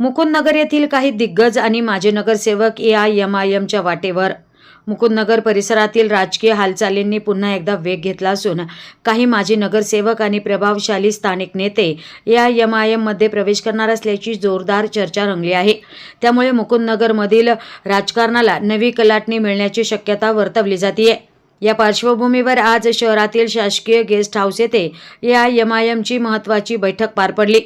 मुकुंदनगर येथील काही दिग्गज आणि माजी नगरसेवक ए आय एम आय एमच्या वाटेवर. मुकुंदनगर परिसरातील राजकीय हालचालींनी पुन्हा एकदा वेग घेतला असून काही माजी नगरसेवक आणि प्रभावशाली स्थानिक नेते ए आय एम आय एममध्ये प्रवेश करणार असल्याची जोरदार चर्चा रंगली आहे. त्यामुळे मुकुंदनगरमधील राजकारणाला नवी कलाटणी मिळण्याची शक्यता वर्तवली जाते या पार्श्वभूमीवर आज शहरातील शासकीय गेस्ट हाऊस येथे ए आय एम आय एमची महत्त्वाची बैठक पार पडली.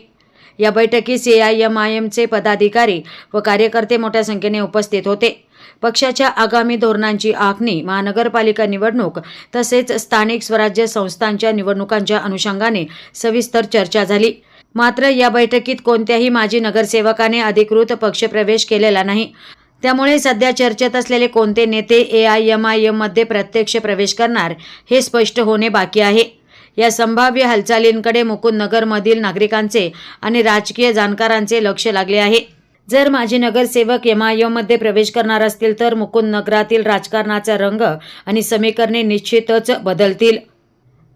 या बैठकीस ए आय आय एमचे पदाधिकारी व कार्यकर्ते मोठ्या संख्येने उपस्थित होते. पक्षाच्या आगामी धोरणांची आखणी महानगरपालिका निवडणूक तसेच स्थानिक स्वराज्य संस्थांच्या निवडणुकांच्या अनुषंगाने सविस्तर चर्चा झाली. मात्र या बैठकीत कोणत्याही माजी नगरसेवकाने अधिकृत पक्षप्रवेश केलेला नाही. त्यामुळे सध्या चर्चेत असलेले कोणते नेते ए आय आय एममध्ये प्रत्यक्ष प्रवेश करणार हे स्पष्ट होणे बाकी आहे. या संभाव्य हालचालींकडे मुकुंदनगरमधील नागरिकांचे आणि राजकीय जाणकारांचे लक्ष लागले आहे. जर माजी नगरसेवक एम आय एममध्ये प्रवेश करणार असतील तर मुकुंदनगरातील राजकारणाचा रंग आणि समीकरणे निश्चितच बदलतील.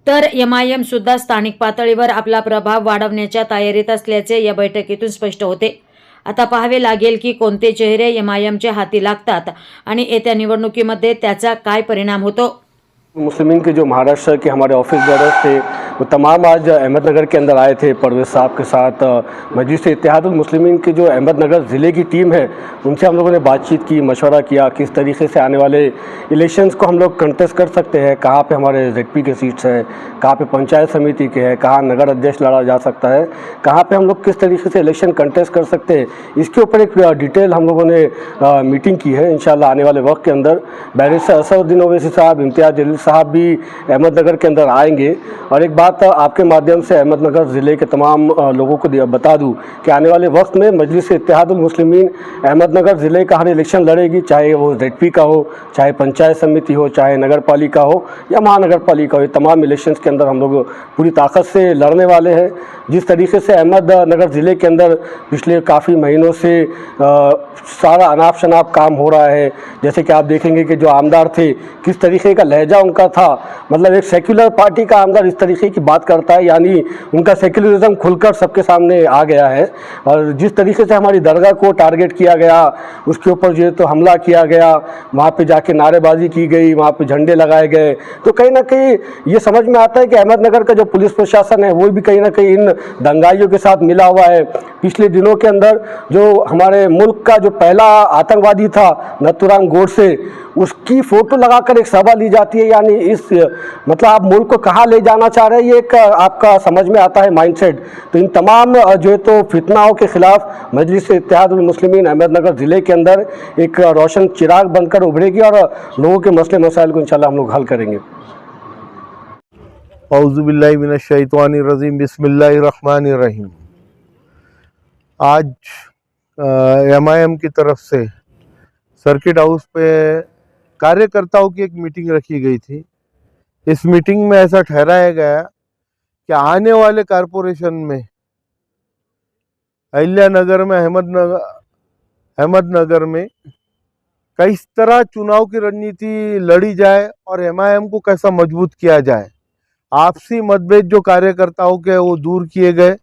तर एम आय सुद्धा स्थानिक पातळीवर आपला प्रभाव वाढवण्याच्या तयारीत असल्याचे या बैठकीतून स्पष्ट होते. आता पाहावे लागेल की कोणते चेहरे एम आय हाती लागतात आणि येत्या निवडणुकीमध्ये त्याचा काय परिणाम होतो. मुस्लिमीन के जो महाराष्ट्र के हमारे ऑफ़िस बेरर्स थे, वो तमाम आज अहमदनगर के अंदर आए थे, परवेज साहब के साथ मस्जिद इतिहादुल मुस्लिमीन की जो अहमदनगर ज़िले की टीम है, उनसे हम लोगों ने बातचीत की, मशवरा किया किस तरीके से आने वाले इलेक्शंस को हम लोग कंटेस्ट कर सकते हैं, कहाँ पे हमारे जेड के सीट्स हैं, कहाँ पे पंचायत समिति के हैं, कहाँ नगर अध्यक्ष लड़ा जा सकता है, कहाँ पर हम लोग किस तरीके से इलेक्शन कंटेस्ट कर सकते हैं, इसके ऊपर एक डिटेल हम लोगों ने मीटिंग की है, इंशाल्लाह आने वाले वक्त के अंदर। बैरिस्टर असदुद्दीन ओवैसी साहब, इम्तियाज़ जलील साहब भी अहमदनगर के अंदर आएँगे। और एक बात आपके माध्यम से अहमदनगर ज़िले के तमाम लोगों को बता दूँ कि आने वाले वक्त में मजलिस इतिहादुल मुस्लिमीन अहमदनगर ज़िले का हर इलेक्शन लड़ेगी चाहे वो जेडपी का हो चाहे पंचायत समिति हो चाहे नगर पालिका हो या महानगर पालिका हो। ये तमाम इलेक्शंस के अंदर हम लोग पूरी ताकत से लड़ने वाले हैं। जिस तरीके से अहमदनगर ज़िले के अंदर पिछले काफ़ी महीनों से अ, सारा अनाप शनाप काम हो रहा है जैसे कि आप देखेंगे कि जो आमदार थे किस तरीके का लहजा उनका था। मतलब एक सेक्युलर पार्टी का आमदार इस तरीके की बात करता है, यानी उनका सेक्युलरिज्म खुलकर सबके सामने आ गया है। और जिस तरीके से हमारी दरगाह को टारगेट किया गया, उसके ऊपर जो है तो हमला किया गया, वहाँ पे जाके नारेबाजी की गई, वहाँ पे झंडे लगाए गए। तो कहीं ना कहीं ये समझ में आता है कि अहमदनगर का जो पुलिस प्रशासन है, वो भी कहीं ना कहीं इन दंगाइयों के साथ मिला हुआ है। पिछले दिनों के अंदर जो हमारे मुल्क का जो पहला आतंकवादी था नथुराम गोडसे उसकी फ़ोटो लगाकर एक सभा ली जाती है, यानी इस मतलब आप मुल्क को कहाँ ले जाना चाह रहे हैं, ये एक, आपका समझ में आता है माइंडसेट तो इन तमाम, जो है तो फितनाओं के खिलाफ मजलिस इत्तेहादुल मुस्लिमीन अहमदनगर ज़िले के अंदर एक रोशन चिराग बनकर उभरेगी और लोगों के मसले मसाइल को इंशाल्लाह हम लोग हल करेंगे। आज एम आई एम की तरफ़ से सर्किट हाउस पे कार्यकर्ताओं की एक मीटिंग रखी गई थी। इस मीटिंग में ऐसा ठहराया गया कि आने वाले कारपोरेशन में अहिल्या नगर में, अहमदनगर अहमदनगर में किस तरह चुनाव की रणनीति लड़ी जाए और एमआईएम को कैसा मज़बूत किया जाए। आपसी मतभेद जो कार्यकर्ताओं के वो दूर किए गए।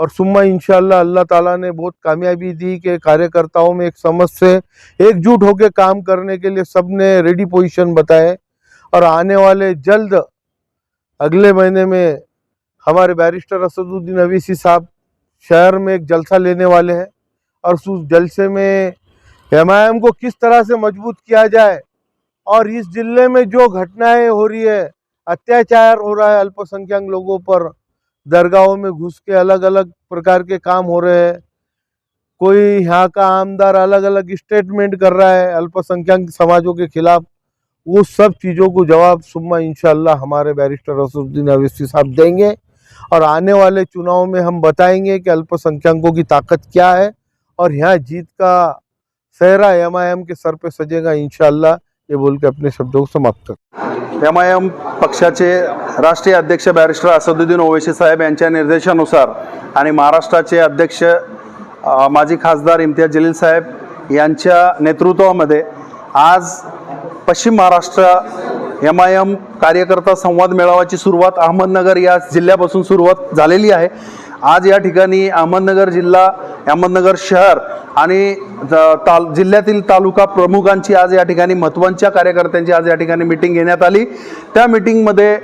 और सुम्मा इंशाल्लाह अल्लाह ताला ने बहुत कामयाबी दी कि कार्यकर्ताओं में एक समझ से एकजुट होकर काम करने के लिए सबने रेडी पोजीशन बताए। और आने वाले जल्द अगले महीने में हमारे बैरिस्टर असदुद्दीन अवीसी साहब शहर में एक जलसा लेने वाले हैं और उस जलसे में एमआईएम को किस तरह से मज़बूत किया जाए और इस ज़िले में जो घटनाएँ हो रही है, अत्याचार हो रहा है अल्पसंख्यक लोगों पर दरगाहों में घुस के अलग अलग प्रकार के काम हो रहे हैं। कोई यहाँ का आमदार अलग अलग स्टेटमेंट कर रहा है अल्पसंख्यक समाजों के खिलाफ। वो सब चीज़ों को जवाब सुम्मा इंशाल्लाह हमारे बैरिस्टर रसूद्दीन अवेसी साहब देंगे और आने वाले चुनाव में हम बताएँगे कि अल्पसंख्यकों की ताकत क्या है और यहाँ जीत का सहरा एम के सर पे सजेगा इंशाल्लाह ये बोल के अपने शब्दों को समाप्त कर एम आय एम पक्षाचे राष्ट्रीय अध्यक्ष बॅरिस्टर असदुद्दीन ओवेशी साहेब यांच्या निर्देशानुसार आणि महाराष्ट्राचे अध्यक्ष माजी खासदार इम्तियाज जलील साहेब यांच्या नेतृत्वामध्ये आज पश्चिम महाराष्ट्र एम आय एम कार्यकर्ता संवाद मेळाव्याची सुरुवात अहमदनगर या जिल्ह्यापासून सुरुवात झालेली आहे. आज या ठिकाणी अहमदनगर जिल्हा अहमदनगर शहर आणि ज- ताल जिल्ह्यातील तालुका प्रमुखांची आज या ठिकाणी महत्त्वाच्या कार्यकर्त्यांची आज या ठिकाणी मिटिंग घेण्यात आली. त्या मिटिंगमध्ये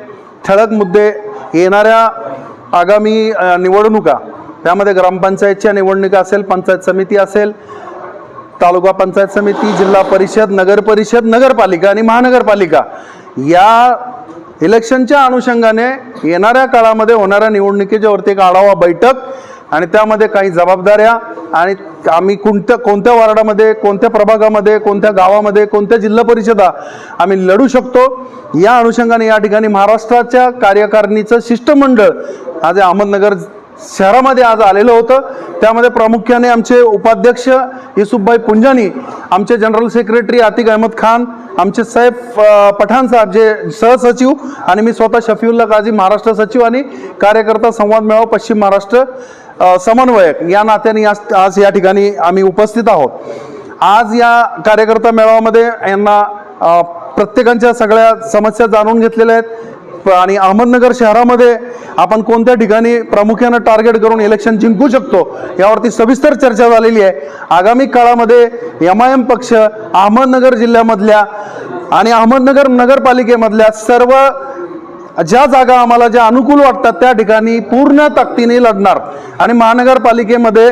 ठळक मुद्दे येणाऱ्या आगामी निवडणुका त्यामध्ये ग्रामपंचायतच्या निवडणुका असेल पंचायत समिती असेल तालुका पंचायत समिती जिल्हा परिषद नगर परिषद नगरपालिका आणि महानगरपालिका या इलेक्शनच्या अनुषंगाने येणाऱ्या काळामध्ये होणाऱ्या निवडणुकीच्या वरती एक आढावा बैठक आणि त्यामध्ये काही जबाबदाऱ्या आणि आम्ही कोणत्या कोणत्या वार्डामध्ये कोणत्या प्रभागामध्ये कोणत्या गावामध्ये कोणत्या जिल्हा परिषदा आम्ही लढू शकतो. या अनुषंगाने या ठिकाणी महाराष्ट्राच्या कार्यकारिणीचं शिष्टमंडळ आज अहमदनगर शहरामध्ये आज आलेलं होतं. त्यामध्ये प्रामुख्याने आमचे उपाध्यक्ष युसुफभाई पुंजानी आमचे जनरल सेक्रेटरी आतिक अहमद खान आमचे साहेब पठाण साहेब जे सहसचिव आणि मी स्वतः शफीउल्ला काझी महाराष्ट्र सचिव आणि कार्यकर्ता संवाद मेळावा पश्चिम महाराष्ट्र समन्वयक. या नात्याने आज आज या ठिकाणी आम्ही उपस्थित आहोत. आज या कार्यकर्ता मेळाव्यामध्ये यांना प्रत्येकांच्या सगळ्या समस्या जाणून घेतलेल्या आहेत. आणि अहमदनगर शहरामध्ये आपण कोणत्या ठिकाणी प्रामुख्यानं टार्गेट करून इलेक्शन जिंकू शकतो यावरती सविस्तर चर्चा झालेली आहे. आगामी काळामध्ये एम आय एम पक्ष अहमदनगर जिल्ह्यामधल्या आणि अहमदनगर नगरपालिकेमधल्या सर्व ज्या जागा आम्हाला ज्या अनुकूल वाटतात त्या ठिकाणी पूर्ण ताकदीने लढणार. आणि महानगरपालिकेमध्ये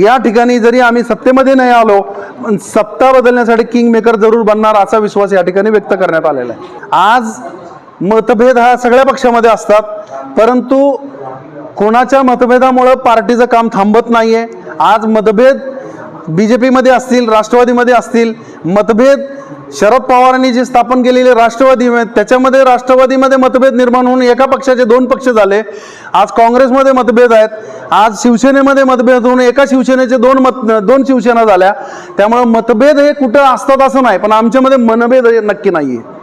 या ठिकाणी जरी आम्ही सत्तेमध्ये नाही आलो पण सत्ता बदलण्यासाठी किंग मेकर जरूर बनणार असा विश्वास या ठिकाणी व्यक्त करण्यात आलेला आहे. आज मतभेद हा सगळ्या पक्षामध्ये असतात. परंतु कोणाच्या मतभेदामुळं पार्टीचं काम थांबत नाही आहे आज मतभेद बी जे पीमध्ये असतील राष्ट्रवादीमध्ये असतील मतभेद शरद पवारांनी जे स्थापन केलेले राष्ट्रवादी त्याच्यामध्ये राष्ट्रवादीमध्ये मतभेद निर्माण होऊन एका पक्षाचे दोन पक्ष झाले. आज काँग्रेसमध्ये मतभेद आहेत. आज शिवसेनेमध्ये मतभेद होऊन एका शिवसेनेचे दोन मत दोन शिवसेना झाल्या. त्यामुळं मतभेद हे कुठं असतात असं नाही पण आमच्यामध्ये मनभेद हे नक्की नाही आहे